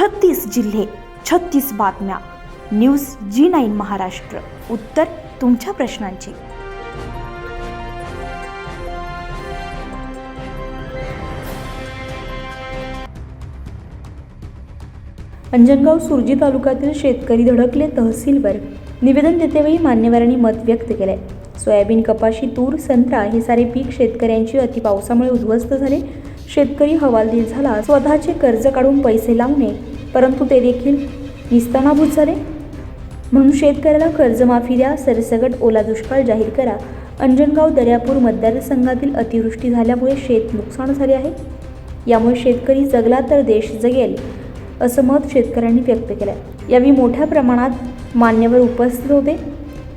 छत्तीस जिल्हे छत्तीस बातम्या. News Zee nine Maharashtra. उत्तर तुमच्या प्रश्नांची. अंजनगाव सुरजी तालुक्यातील शेतकरी धडकले तहसीलवर. निवेदन देतेवेळी मान्यवरांनी मत व्यक्त केले सोयाबीन कपाशी तूर संत्रा हे सारे पीक शेतकऱ्यांची अतिपावसामुळे उद्ध्वस्त झाले. शेतकरी हवालदिल झाला. स्वतःचे कर्ज काढून पैसे लावणे परंतु ते देखील निस्तानाभूत झाले म्हणून शेतकऱ्याला कर्जमाफी द्या सरसगट ओला दुष्काळ जाहीर करा. अंजनगाव दर्यापूर मतदारसंघातील अतिवृष्टी झाल्यामुळे शेत नुकसान झाले आहे. यामुळे शेतकरी जगला तर देश जगेल असं मत शेतकऱ्यांनी व्यक्त केलं यावेळी मोठ्या प्रमाणात मान्यवर उपस्थित होते.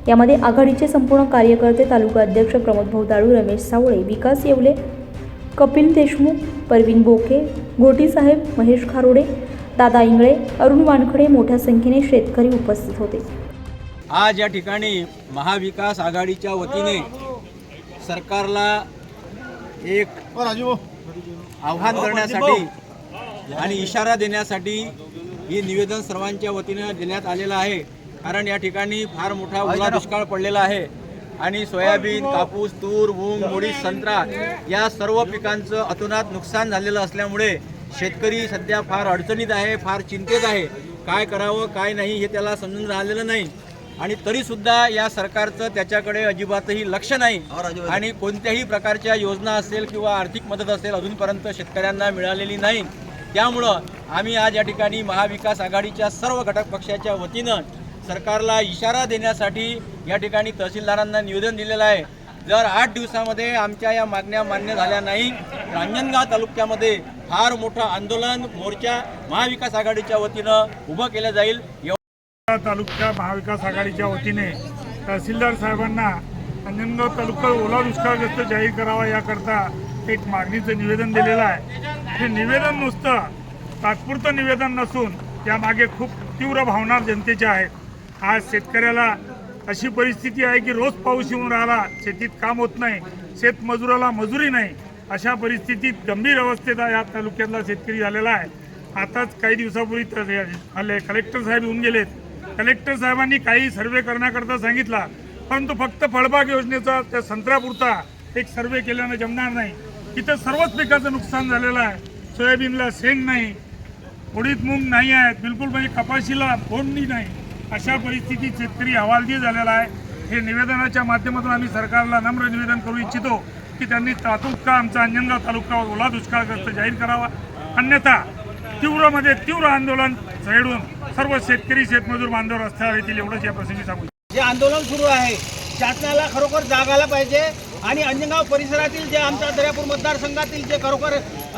यामध्ये आघाडीचे संपूर्ण कार्यकर्ते तालुका अध्यक्ष प्रमोद भाऊ रमेश सावळे विकास येवले कपिल देशमुख परवीन बोके घोटीसाहेब महेश खारोडे दादा इंगळे अरुण वानखडे मोठ्या संख्येने शेतकरी उपस्थित होते. आज या ठिकाणी महाविकास आघाडीच्या वतीने सरकारला एक आव्हान करण्यासाठी आणि इशारा देण्यासाठी हे निवेदन सर्वांच्या वतीनं देण्यात आलेलं आहे. कारण या ठिकाणी फार मोठा ओला दुष्काळ पडलेला आहे. आणि सोयाबीन कापूस तूर मूग मोडी संत्रा या सर्व पिकांचं अतोनात नुकसान झालेलं असल्यामुळे शेतकरी सध्या फार अडचणीत आहे फार चिंतेत आहे. काय करावं काय नाही हे त्याला समजून राहिलेलं नाही. आणि तरी सुद्धा या सरकारचं त्याच्याकडे अजिबातही लक्ष नाही. आणि कोणत्याही प्रकारच्या योजना असेल किंवा आर्थिक मदत असेल अजूनपर्यंत शेतकऱ्यांना मिळालेली नाही. त्यामुळं आम्ही आज या ठिकाणी महाविकास आघाडीच्या सर्व घटक पक्षाच्या वतीनं सरकारला इशारा देण्यासाठी या ठिकाणी तहसीलदारांना निवेदन दिलेलं आहे. जर आठ दिवसामध्ये आमच्या या मागण्या मान्य झाल्या नाही रांजणगाव तालुक्यामध्ये फार मोठं आंदोलन मोर्चा महाविकास आघाडीच्या वतीनं उभं केलं जाईल. एव- तालुका महाविकास आघाडीच्या वतीने तहसीलदार साहेबांना अंजनगाव तालुका ओला दुष्काळग्रस्त जाहीर करावा याकरता एक मागणीचं निवेदन दिलेलं आहे. हे निवेदन नुसतं तात्पुरतं निवेदन नसून यामागे खूप तीव्र भावना जनतेच्या आहेत. आज शेतकऱ्याला अशी परिस्थिती आहे की रोज पाऊस येऊन राहिला शेतीत काम होत नाही शेतमजुराला मजुरी नाही अशा परिस्थितीत गंभीर अवस्थेत या तालुक्यातला शेतकरी झालेला आहे. आताच काही दिवसापूर्वी तर आले कलेक्टर साहेब येऊन गेलेत. कलेक्टर साहेबांनी काही सर्वे करण्याकरता सांगितला परंतु फक्त फळबाग योजनेचा त्या संत्र्यापुरता एक सर्वे केल्यानं जमणार नाही. इथं सर्वच पिकाचं नुकसान झालेलं आहे. सोयाबीनला शेंग नाही उडीद मूग नाही आहेत बिलकुल म्हणजे कपाशीला फोडणी नाही. अशा परिस्थितीत शेतकरी हवालदिल झालेला आहे. हे निवेदनाच्या माध्यमातून आम्ही सरकारला नम्र निवेदन करू इच्छितो की त्यांनी तात्पुरता आमचा अंजनगाव तालुका ओला दुष्काळग्रस्त जाहीर करावा. अन्यथा तीव्रमध्ये तीव्र आंदोलन छेडून सर्व शेतकरी शेतमजूर बांधव रस्त्यावर येतील एवढंच या प्रसंगी सांगू. जे आंदोलन सुरू आहे शासनाला खरोखर जागायला पाहिजे आणि अंजनगाव परिसरातील जे आमच्या दर्यापूर मतदारसंघातील जे खरोखर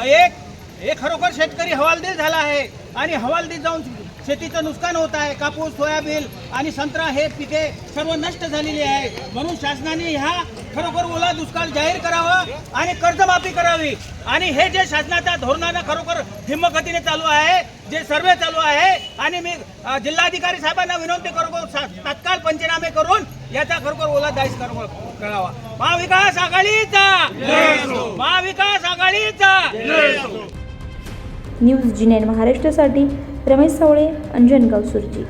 एक हे खरोखर शेतकरी हवालदिल झाला आहे आणि हवालदिल जाऊन शेतीचं नुकसान होत आहे कापूस सोयाबीन आणि संत्रा हे पिके सर्व नष्ट झालेली आहे. म्हणून शासनाने ह्या खरोखर ओला दुष्काळ जाहीर करावा आणि कर्जमाफी करावी. आणि हे जे शासनाच्या धोरणानं खरोखर हिमगतीने चालू आहे जे सर्वे चालू आहे आणि मी जिल्हाधिकारी साहेबांना विनंती खरोखर सा- तात्काळ पंचनामे करून याचा खरोखर ओला दाईस करावा महाविकास आघाडीचा! महाविकास आघाडीचा! न्यूज जिनेन महाराष्ट्रासाठी रमेश सावळे अंजन गावसुरजी.